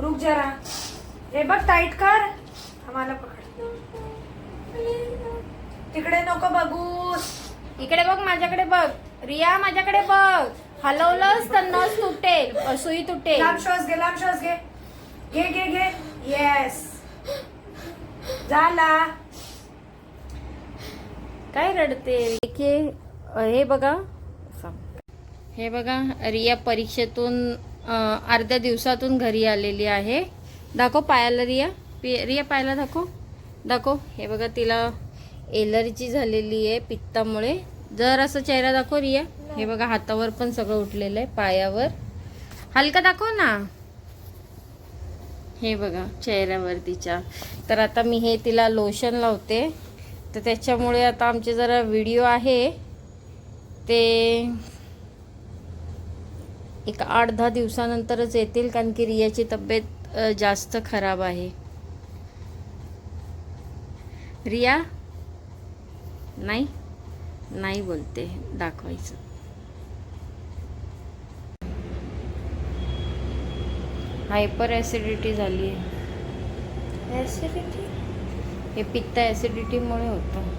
रुक जरा. हे बघ टाईट कर. आम्हाला पकड. तिकडे नको बघूस. इकडे बघ माझ्याकडे बघ. रिया माझ्याकडे बघ. हलवलंच तर नस तुटेल सुई तुटेल. लांब श्वास घे लांब श्वास घे. घे घे घे. येस झाला. काय रडते? हे बघा. हे बघा रिया परीक्षेतून अर्ध्या दिवसातून घरी आलेली आहे. दाखव पायाला रिया. पि- रिया पायाला दाखव. दाखव. हे बघा तिला एलर्जी झालेली आहे पित्तामुळे. जर असं चेहरा दाखव रिया. हे बघा हातावर पण सगळं उठलेलं आहे पायावर. हलका दाखव ना. हे बघा चेहऱ्यावर तिच्या. तर आता मी हे तिला लोशन लावते. तर त्याच्यामुळे आता आमचे जरा व्हिडिओ आहे. ते एक आठ दहा दिवसानंतरच येतील कारण की रियाची तब्येत जास्त खराब आहे. रिया? नाही? नाही बोलते. दाखवायचं. हायपर ॲसिडिटी झाली आहे ऍसिडिटी हे पित्त ॲसिडिटीमुळे होतं.